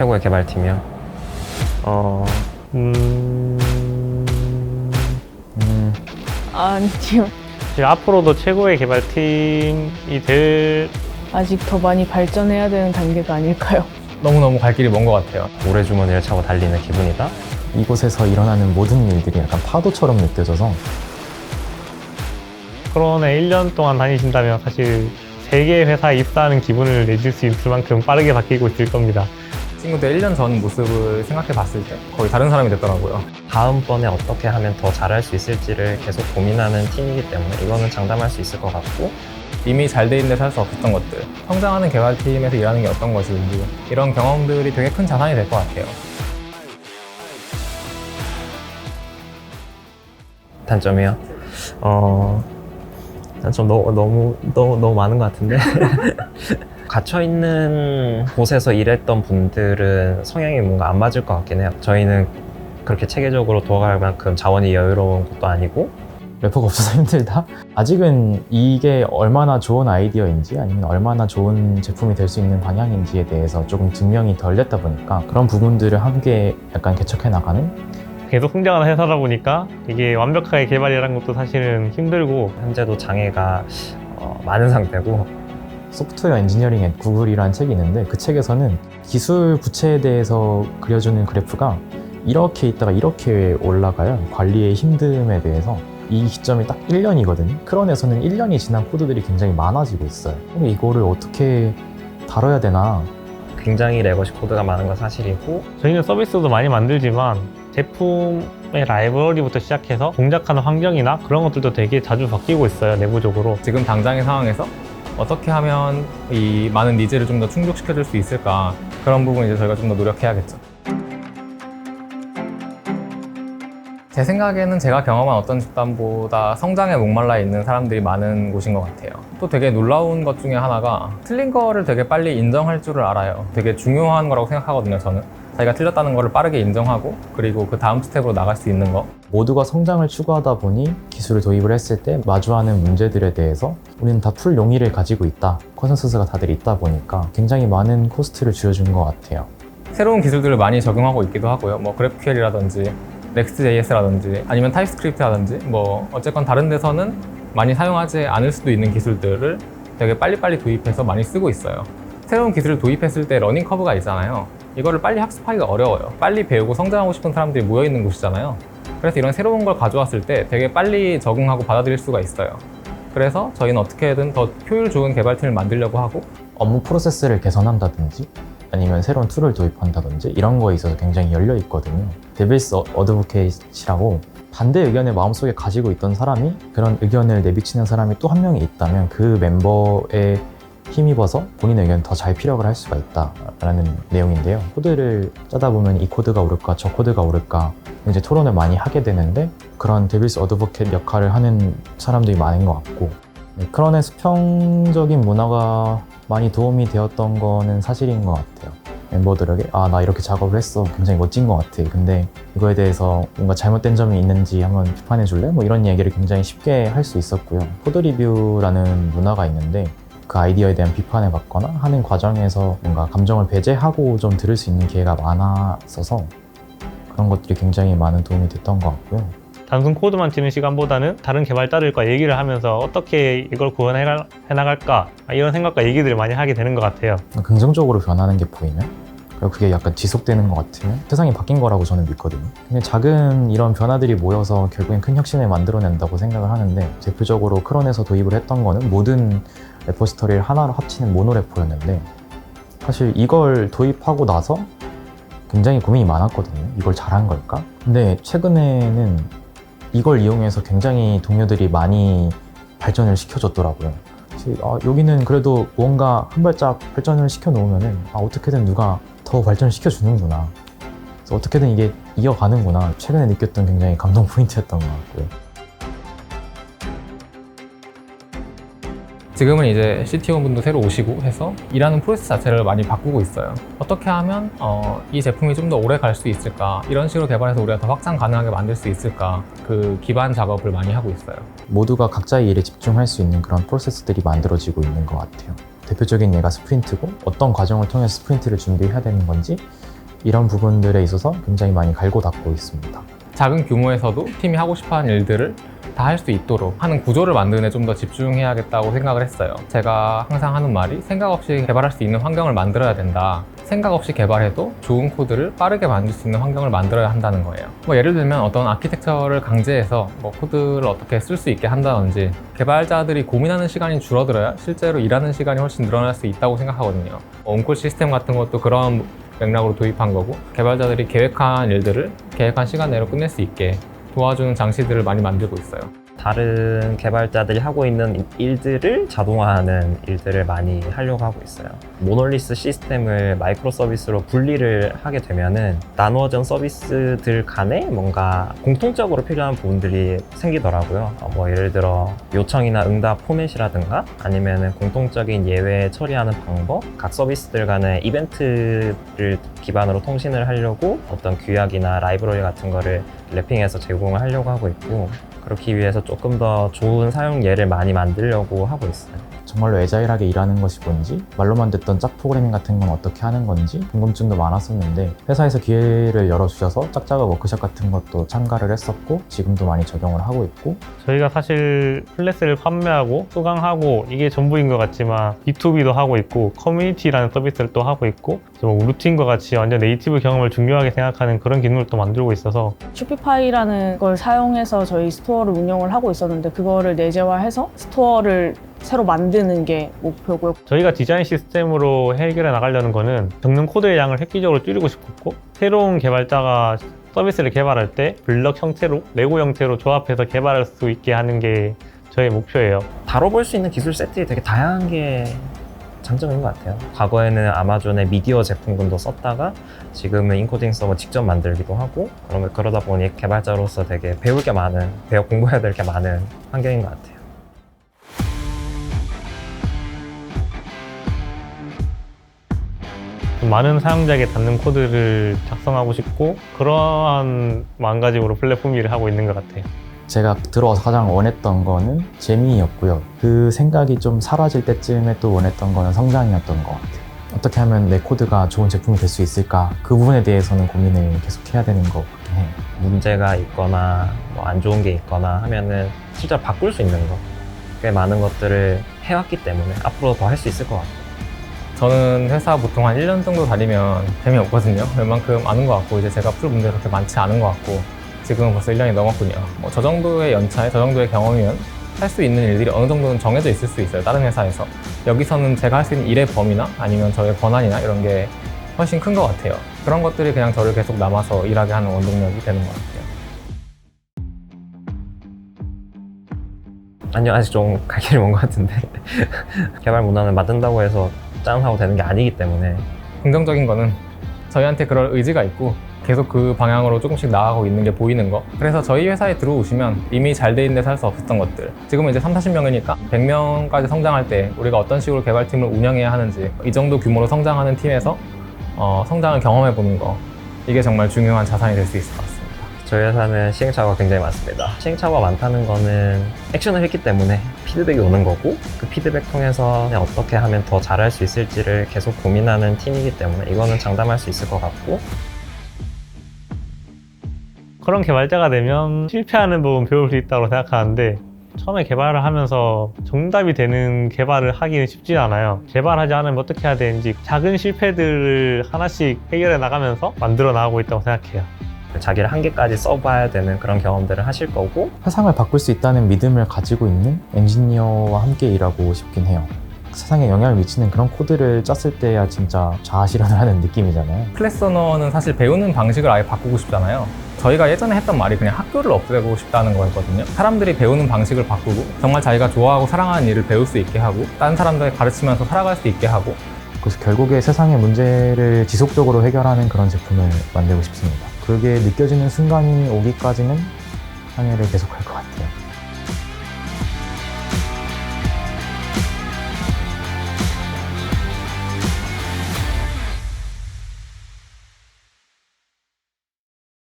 최고의 개발팀이요? 어, 음, 음, 아니요. 지금 앞으로도 최고의 개발팀이 될 아직 더 많이 발전해야 되는 단계가 아닐까요? 너무너무 갈 길이 먼 것 같아요. 모래 주머니를 차고 달리는 기분이다? 이곳에서 일어나는 모든 일들이 약간 파도처럼 느껴져서 코로나에 1년 동안 다니신다면 사실 세개 회사에 입사하는 기분을 내줄 수 있을 만큼 빠르게 바뀌고 있을 겁니다. 친구들 1년 전 모습을 생각해 봤을 때 거의 다른 사람이 됐더라고요. 다음번에 어떻게 하면 더 잘할 수 있을지를 계속 고민하는 팀이기 때문에 이거는 장담할 수 있을 것 같고 이미 잘 돼 있는 데서 할 수 없었던 것들, 성장하는 개발팀에서 일하는 게 어떤 것인지 이런 경험들이 되게 큰 자산이 될 것 같아요. 단점이요? 어, 너무, 너무, 너무, 너무 많은 것 같은데. 갇혀있는 곳에서 일했던 분들은 성향이 뭔가 안 맞을 것 같긴 해요. 저희는 그렇게 체계적으로 도와갈 만큼 자원이 여유로운 것도 아니고 래퍼가 없어서 힘들다? 아직은 이게 얼마나 좋은 아이디어인지 아니면 얼마나 좋은 제품이 될 수 있는 방향인지에 대해서 조금 증명이 덜 됐다 보니까 그런 부분들을 함께 약간 개척해 나가는 계속 성장하는 회사다 보니까 이게 완벽하게 개발이라는 것도 사실은 힘들고 현재도 장애가 어, 많은 상태고 소프트웨어 엔지니어링 앤 구글이라는 책이 있는데 그 책에서는 기술 부채에 대해서 그려주는 그래프가 이렇게 있다가 이렇게 올라가요. 관리의 힘듦에 대해서. 이 기점이 딱 1년이거든요. 크런에서는 1년이 지난 코드들이 굉장히 많아지고 있어요. 그럼 이거를 어떻게 다뤄야 되나? 굉장히 레거시 코드가 많은 건 사실이고 저희는 서비스도 많이 만들지만 제품의 라이브러리부터 시작해서 동작하는 환경이나 그런 것들도 되게 자주 바뀌고 있어요 내부적으로 지금 당장의 상황에서 어떻게 하면 이 많은 니즈를 좀 더 충족시켜 줄 수 있을까 그런 부분 이제 저희가 좀 더 노력해야겠죠. 제 생각에는 제가 경험한 어떤 집단보다 성장에 목말라 있는 사람들이 많은 곳인 것 같아요. 또 되게 놀라운 것 중에 하나가 틀린 거를 되게 빨리 인정할 줄을 알아요. 되게 중요한 거라고 생각하거든요, 저는. 자기가 틀렸다는 거를 빠르게 인정하고 그리고 그 다음 스텝으로 나갈 수 있는 거. 모두가 성장을 추구하다 보니 기술을 도입을 했을 때 마주하는 문제들에 대해서 우리는 다 풀 용의를 가지고 있다. 컨센서스가 다들 있다 보니까 굉장히 많은 코스트를 줄여준 것 같아요. 새로운 기술들을 많이 적용하고 있기도 하고요. 뭐 GraphQL이라든지 Next.js라든지 아니면 TypeScript라든지 뭐 어쨌건 다른 데서는 많이 사용하지 않을 수도 있는 기술들을 되게 빨리빨리 도입해서 많이 쓰고 있어요. 새로운 기술을 도입했을 때 러닝 커브가 있잖아요. 이거를 빨리 학습하기가 어려워요. 빨리 배우고 성장하고 싶은 사람들이 모여 있는 곳이잖아요. 그래서 이런 새로운 걸 가져왔을 때 되게 빨리 적응하고 받아들일 수가 있어요. 그래서 저희는 어떻게든 더 효율 좋은 개발팀을 만들려고 하고 업무 프로세스를 개선한다든지 아니면 새로운 툴을 도입한다든지 이런 거에 있어서 굉장히 열려 있거든요. 데빌스 어드보케이시라고 반대 의견을 마음속에 가지고 있던 사람이 그런 의견을 내비치는 사람이 또 한 명이 있다면 그 멤버에 힘입어서 본인의 의견을 더잘 피력을 할 수가 있다라는 내용인데요. 코드를 짜다 보면 이 코드가 옳을까 저 코드가 옳을까 이제 토론을 많이 하게 되는데 그런 데빌스 어드보켓 역할을 하는 사람들이 많은 것 같고 네, 크런의 수평적인 문화가 많이 도움이 되었던 거는 사실인 것 같아요. 멤버들에게 아 나 이렇게 작업을 했어 굉장히 멋진 것 같아 근데 이거에 대해서 뭔가 잘못된 점이 있는지 한번 비판해 줄래? 뭐 이런 얘기를 굉장히 쉽게 할 수 있었고요 코드 리뷰라는 문화가 있는데 그 아이디어에 대한 비판을 받거나 하는 과정에서 뭔가 감정을 배제하고 좀 들을 수 있는 기회가 많았어서 그런 것들이 굉장히 많은 도움이 됐던 것 같고요 단순 코드만 치는 시간보다는 다른 개발자들과 얘기를 하면서 어떻게 이걸 구현해 가- 해나갈까 이런 생각과 얘기들을 많이 하게 되는 것 같아요 긍정적으로 변하는 게 보이면 그리고 그게 약간 지속되는 것 같으면 세상이 바뀐 거라고 저는 믿거든요. 근데 작은 이런 변화들이 모여서 결국엔 큰 혁신을 만들어낸다고 생각을 하는데 대표적으로 크론에서 도입을 했던 거는 모든 레포지터리를 하나로 합치는 모노레포였는데 사실 이걸 도입하고 나서 굉장히 고민이 많았거든요. 이걸 잘한 걸까? 근데 최근에는 이걸 이용해서 굉장히 동료들이 많이 발전을 시켜줬더라고요. 아, 여기는 그래도 무언가 한 발짝 발전을 시켜 놓으면은 아, 어떻게든 누가 더 발전을 시켜 주는구나. 그래서 어떻게든 이게 이어가는구나. 최근에 느꼈던 굉장히 감동 포인트였던 것 같고요. 지금은 이제 CTO 분도 새로 오시고 해서 일하는 프로세스 자체를 많이 바꾸고 있어요. 어떻게 하면 어, 이 제품이 좀 더 오래 갈 수 있을까? 이런 식으로 개발해서 우리가 더 확장 가능하게 만들 수 있을까? 그 기반 작업을 많이 하고 있어요. 모두가 각자의 일에 집중할 수 있는 그런 프로세스들이 만들어지고 있는 것 같아요. 대표적인 예가 스프린트고 어떤 과정을 통해서 스프린트를 준비해야 되는 건지 이런 부분들에 있어서 굉장히 많이 갈고 닦고 있습니다. 작은 규모에서도 팀이 하고 싶어 하는 일들을 다 할 수 있도록 하는 구조를 만드는 데 좀 더 집중해야겠다고 생각을 했어요. 제가 항상 하는 말이 생각 없이 개발할 수 있는 환경을 만들어야 된다. 생각 없이 개발해도 좋은 코드를 빠르게 만들 수 있는 환경을 만들어야 한다는 거예요. 뭐 예를 들면 어떤 아키텍처를 강제해서 뭐 코드를 어떻게 쓸 수 있게 한다든지 개발자들이 고민하는 시간이 줄어들어야 실제로 일하는 시간이 훨씬 늘어날 수 있다고 생각하거든요. 온콜 시스템 같은 것도 그런 맥락으로 도입한 거고 개발자들이 계획한 일들을 계획한 시간 내로 끝낼 수 있게 도와주는 장치들을 많이 만들고 있어요. 다른 개발자들이 하고 있는 일들을 자동화하는 일들을 많이 하려고 하고 있어요. 모놀리스 시스템을 마이크로 서비스로 분리를 하게 되면은 나누어진 서비스들 간에 뭔가 공통적으로 필요한 부분들이 생기더라고요. 어, 뭐 예를 들어 요청이나 응답 포맷이라든가 아니면은 공통적인 예외 처리하는 방법, 각 서비스들 간의 이벤트를 기반으로 통신을 하려고 어떤 규약이나 라이브러리 같은 거를 랩핑해서 제공을 하려고 하고 있고 그렇기 위해서 조금 더 좋은 사용 예를 많이 만들려고 하고 있어요. 정말로 애자일하게 일하는 것이 뭔지 말로만 듣던 짝 프로그래밍 같은 건 어떻게 하는 건지 궁금증도 많았었는데 회사에서 기회를 열어주셔서 짝짝의 워크숍 같은 것도 참가를 했었고 지금도 많이 적용을 하고 있고 저희가 사실 플랫을 판매하고 수강하고 이게 전부인 것 같지만 B2B도 하고 있고 커뮤니티라는 서비스를 또 하고 있고 뭐 루틴과 같이 완전 네이티브 경험을 중요하게 생각하는 그런 기능을 또 만들고 있어서 쇼피파이라는 걸 사용해서 저희 스토어를 운영을 하고 있었는데 그거를 내재화해서 스토어를 새로 만드는 게 목표고요. 저희가 디자인 시스템으로 해결해 나가려는 거는 적는 코드의 양을 획기적으로 줄이고 싶었고 새로운 개발자가 서비스를 개발할 때 블럭 형태로 레고 형태로 조합해서 개발할 수 있게 하는 게 저의 목표예요. 다뤄볼 수 있는 기술 세트가 되게 다양한 게 장점인 것 같아요. 과거에는 아마존의 미디어 제품군도 썼다가 지금은 인코딩 서버 직접 만들기도 하고 그러다 보니 개발자로서 되게 배울 게 많은, 배워 공부해야 될 게 많은 환경인 것 같아요. 많은 사용자에게 닿는 코드를 작성하고 싶고 그러한 마음가짐으로 플랫폼 일을 하고 있는 것 같아요. 제가 들어와서 가장 원했던 거는 재미였고요. 그 생각이 좀 사라질 때쯤에 또 원했던 거는 성장이었던 것 같아요. 어떻게 하면 내 코드가 좋은 제품이 될 수 있을까? 그 부분에 대해서는 고민을 계속 해야 되는 것 같긴 해요. 문제가 있거나 뭐 안 좋은 게 있거나 하면은 진짜 바꿀 수 있는 거. 꽤 많은 것들을 해왔기 때문에 앞으로 더 할 수 있을 것 같아요. 저는 회사 보통 한 1년 정도 다니면 재미없거든요. 웬만큼 아는 것 같고, 이제 제가 풀 문제가 그렇게 많지 않은 것 같고, 지금은 벌써 1년이 넘었군요. 뭐 저 정도의 연차에 저 정도의 경험이면 할 수 있는 일들이 어느 정도는 정해져 있을 수 있어요. 다른 회사에서. 여기서는 제가 할 수 있는 일의 범위나 아니면 저의 권한이나 이런 게 훨씬 큰 것 같아요. 그런 것들이 그냥 저를 계속 남아서 일하게 하는 원동력이 되는 것 같아요. 아니요, 아직 좀 갈 길이 먼 것 같은데. 개발 문화는 만든다고 해서 짠 하고 되는 게 아니기 때문에 긍정적인 거는 저희한테 그럴 의지가 있고 계속 그 방향으로 조금씩 나아가고 있는 게 보이는 거. 그래서 저희 회사에 들어오시면 이미 잘 돼 있는 데서 할수 없었던 것들. 지금은 이제 3, 40명이니까 100명까지 성장할 때 우리가 어떤 식으로 개발팀을 운영해야 하는지 이 정도 규모로 성장하는 팀에서 어, 성장을 경험해 보는 거. 이게 정말 중요한 자산이 될 수 있을 것 같습니다. 저희 회사는 시행착오가 굉장히 많습니다. 시행착오가 많다는 거는 액션을 했기 때문에 피드백이 오는 거고 그 피드백 통해서 어떻게 하면 더 잘할 수 있을지를 계속 고민하는 팀이기 때문에 이거는 장담할 수 있을 것 같고 그런 개발자가 되면 실패하는 부분 배울 수 있다고 생각하는데 처음에 개발을 하면서 정답이 되는 개발을 하기는 쉽지 않아요. 개발하지 않으면 어떻게 해야 되는지 작은 실패들을 하나씩 해결해 나가면서 만들어 나가고 있다고 생각해요. 자기를 한계까지 써봐야 되는 그런 경험들을 하실 거고 세상을 바꿀 수 있다는 믿음을 가지고 있는 엔지니어와 함께 일하고 싶긴 해요. 세상에 영향을 미치는 그런 코드를 짰을 때야 진짜 자아실현을 하는 느낌이잖아요. 클래스 언어는 사실 배우는 방식을 아예 바꾸고 싶잖아요. 저희가 예전에 했던 말이 그냥 학교를 없애고 싶다는 거였거든요. 사람들이 배우는 방식을 바꾸고 정말 자기가 좋아하고 사랑하는 일을 배울 수 있게 하고 다른 사람들에 가르치면서 살아갈 수 있게 하고 그래서 결국에 세상의 문제를 지속적으로 해결하는 그런 제품을 만들고 싶습니다. 그게 느껴지는 순간이 오기까지는 항해를 계속할 것 같아요.